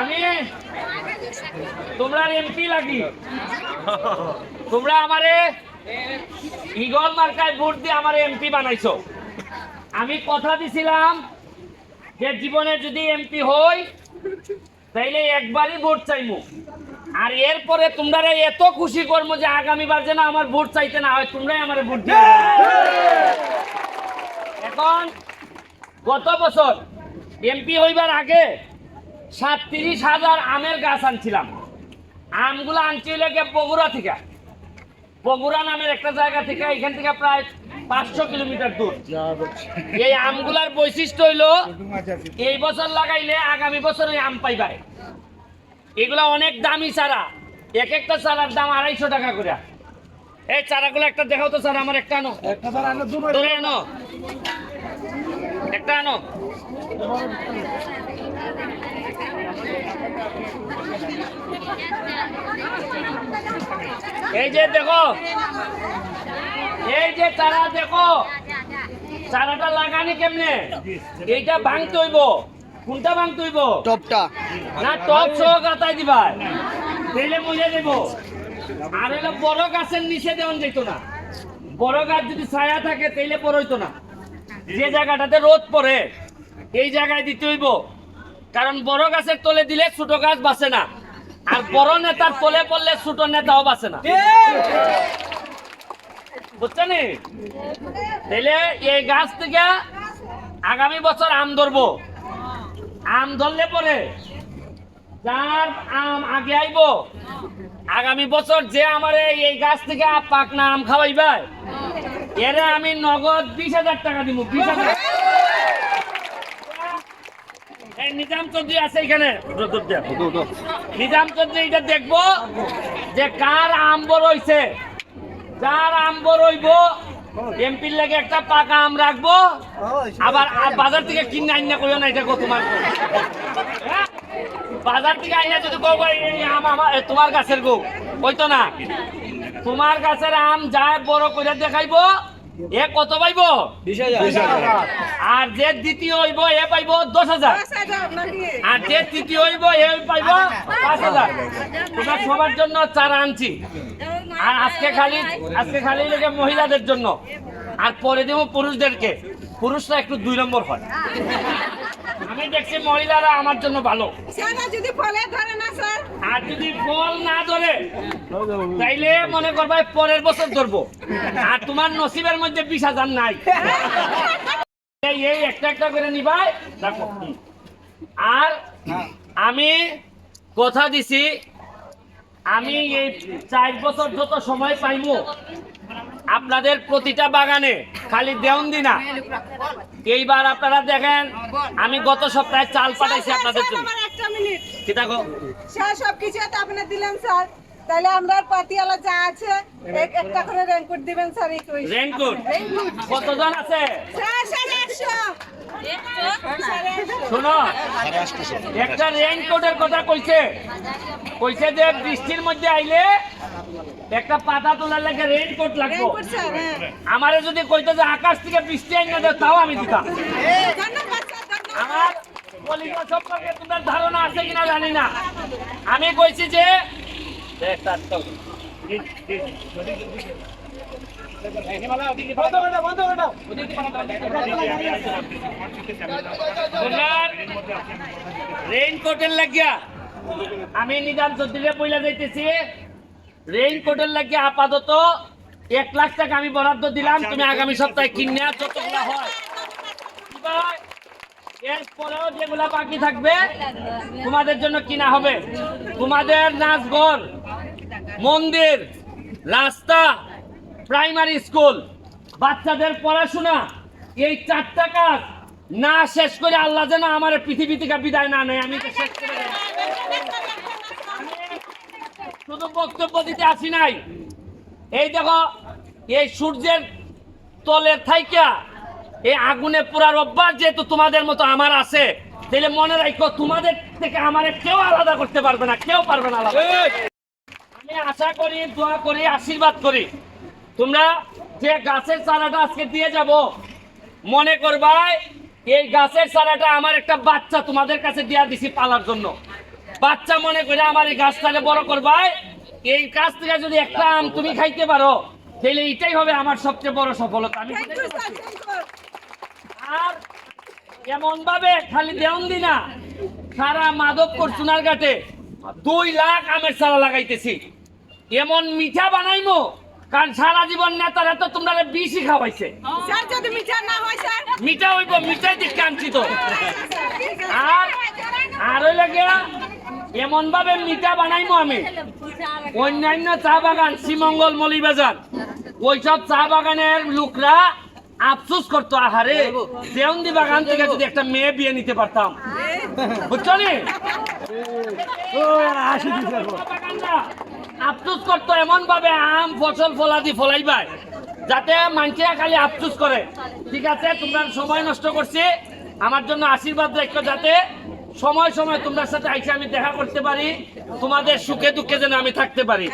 আমি তোমরা এমপি লাগি। তোমরা আমারে ইগল মার্কায় ভোট দিয়ে আমার এমপি বানাইছো। আমি কথা দিছিলাম যে জীবনে যদি এমপি হই, তাইলে একবারই ভোট চাইমু। আর এরপরে তোমরা এত খুশি করব যে আগামীবার যেন আমার ভোট চাইতে না হয়, তোমরাই আমার ভোট দিবে এখন গত বছর এমপি হইবার আগে সাতত্রিশ হাজার আমের গাছ আনছিলাম। আমগুলো আনছি লাগে বগুড়া থেকে। বগুড়া নামের একটা জায়গা থেকে এখান থেকে প্রায় পাঁচশো কিলোমিটার দূর। এই আমগুলার বৈশিষ্ট্য হইল এই বছর লাগাইলে আগামী বছর ওই আম পাইবাই। এগুলা অনেক দামি চারা। এক একটা চারার দাম আড়াইশো টাকা করে এই চারাগুলো একটা দেখাও তো স্যার আমার একটা আনো। ধরে আনো। একটা আনো এই যে দেখো এই যে চারা দেখো চারাটা লাগানি কেমনে? এইটা ভাঙতে হইব। কোনটা ভাঙতে হইব? টপটা। না টপ সহ গাতাই দিবা। তেলে মুজে দেব। আর হলো বড় গাছের নিচে দেওয়ান যেত না। বড় গাছ যদি ছায়া থাকে তেলে পড়ইতো না। যে জায়গাটাতে রোদ পড়ে, এই জায়গায় দিতে হইব। কারণ বড় গাছের তলে দিলে ছোট গাছ বাঁচে না। আর বড় নেতার তলে পড়লে ছোট নেতাও বাঁচে না। বুঝছেন তাইলে এই গাছ থেকে আগামী বছর আম ধরবো। আম ধরলে পরে যার আম আগে আইব আগামী বছর যে আমার এই গাছ থেকে পাকনা আম খাওয়াইবে, এরে আমি নগদ বিশ হাজার টাকা দিব বিশ হাজার নিজাম চৌধুরী আছে এখানে নিজাম চৌধুরী এটা দেখব যে কার আম বড় হইছে যার আম বড় হইব, এমপির লাগে একটা পাকা আম রাখব আবার বাজার থেকে কিনে আইনা করিও না, এটা গো তোমার। হ্যাঁ? বাজার থেকে আইনা যদি গো আম আমার তোমার গাছের গো। হইতো না? তোমার গাছের আম যায় বড় করে দেখাইবো এ কত পাইবো? আর যে দ্বিতীয় হইব এ পাইব দশ হাজার। আর যে তৃতীয় হইব এ পাইব পাঁচ হাজার। তোমার সবার জন্য চারা আনছি। আর আজকে খালি আজকে খালি লেগে মহিলাদের জন্য। আর পরে দেবো পুরুষদেরকে। পুরুষরা একটু দুই নম্বর হয়। আমি দেখছি মহিলারা আমার জন্য ভালো। যদি ফলে ধরে না স্যার? আর যদি ফল না ধরে তাইলে মনে করবা পরের বছর ধরবো। আর তোমার নসিবের মধ্যে বিশ হাজার নাই। এই একটা একটা করে নিবাই দেখো। আর আমি কথা দিছি আমি এই চার বছর যত সময় পাইমু আপনাদের প্রতিটা বাগানে খালি দেওন দিনা এইবার আপনারা দেখেন আমি গত সপ্তাহে চাল পাঠাইছি আপনাদের জন্য। কি স্যার সব কিছু দিলেন স্যার। তাহলে আমরা পাতিয়ালা যা আছে এক- একটা করে রেনকোট দিবেন স্যার এই রেনকোট? কতজন আছে? স্যার শোনো একটা রেইনকোটের কথা কইছে। কইছে যে বৃষ্টির মধ্যে আইলে একটা পাতা তোলার লাগে রেইনকোট লাগবে। হ্যাঁ। আমারে যদি কইতো যে আকাশ থেকে বৃষ্টি আইনা দেয় তাও আমি দিতাম। আমার কলিকা সম্পর্কে তোমার ধারণা আছে কিনা জানি না। আমি কইছি যে রেইনকোটের লাগিয়া আমি নিজাম চৌধুরী পয়লা যাইতেছি। রেইনকোটের লাগিয়া আপাতত এক লাখ টাকা আমি বরাদ্দ দিলাম তুমি আগামী সপ্তাহে কিনে যতগুলা হয়। এরপরেও যেগুলা বাকি থাকবে তোমাদের জন্য কিনা হবে। তোমাদের নাচঘর মন্দির রাস্তা প্রাইমারি স্কুল বাচ্চাদের পড়াশোনা এই চারটা কাজ না শেষ করে আল্লাহ যেন আমার পৃথিবী থেকে বিদায় না নেয়। আমি শেষ করে। শুধু বক্তব্য দিতে আসি নাই। এই দেখো এই সূর্যের তলের থাইকা এই আগুনে পুরার অভ্যাস যেহেতু তোমাদের মতো আমার আছে তাহলে মনে রাখো তোমাদের থেকে আমার কেউ আলাদা করতে পারবে না কেউ পারবে না আলাদা। আমি আশা করি দোয়া করি আশীর্বাদ করি। তোমরা যে গাছের চারাটা আজকে দিয়ে যাব মনে করবাই এই গাছের চারাটা আমার একটা বাচ্চা তোমাদের কাছে দিয়া দিছি পালার জন্য। বাচ্চা মনে করে আমার এই গাছটাকে বড় করবাই এই গাছ থেকে যদি একটা আম তুমি খাইতে পারো তাহলে এটাই হবে আমার সবচেয়ে বড় সফলতা। আমি আর এমন ভাবে খালি দেওন দি না সারা মাধবপুর সোনার ঘাটে দুই লাখ আমের চারা লাগাইতেছি। এমন মিঠা বানাইমো কারণ সারা জীবন নেতারা তো তোমরা বেশি খাওয়াইছে। যদি মিঠা হইব মিঠাই দিক কাঞ্চি তো আর আর হইলে এমন ভাবে মিঠা বানাইমো আমি। অন্যান্য চা বাগান শ্রীমঙ্গল মলিবাজার। ওইসব চা বাগানের লোকরা আফসোস করতো আহারে দেওন্দি বাগান থেকে যদি একটা মেয়ে বিয়ে নিতে পারতাম। বুঝছ নি? আফসোস করতো এমন ভাবে আম ফসল ফলাদি ফলাইবাই যাতে মানুষেরা খালি আফসোস করে। ঠিক আছে তোমরা সময় নষ্ট করছি। আমার জন্য আশীর্বাদ রেখো যাতে সময় সময় তোমার সাথে আইসে আমি দেখা করতে পারি। তোমাদের সুখে দুঃখে যেন আমি থাকতে পারি।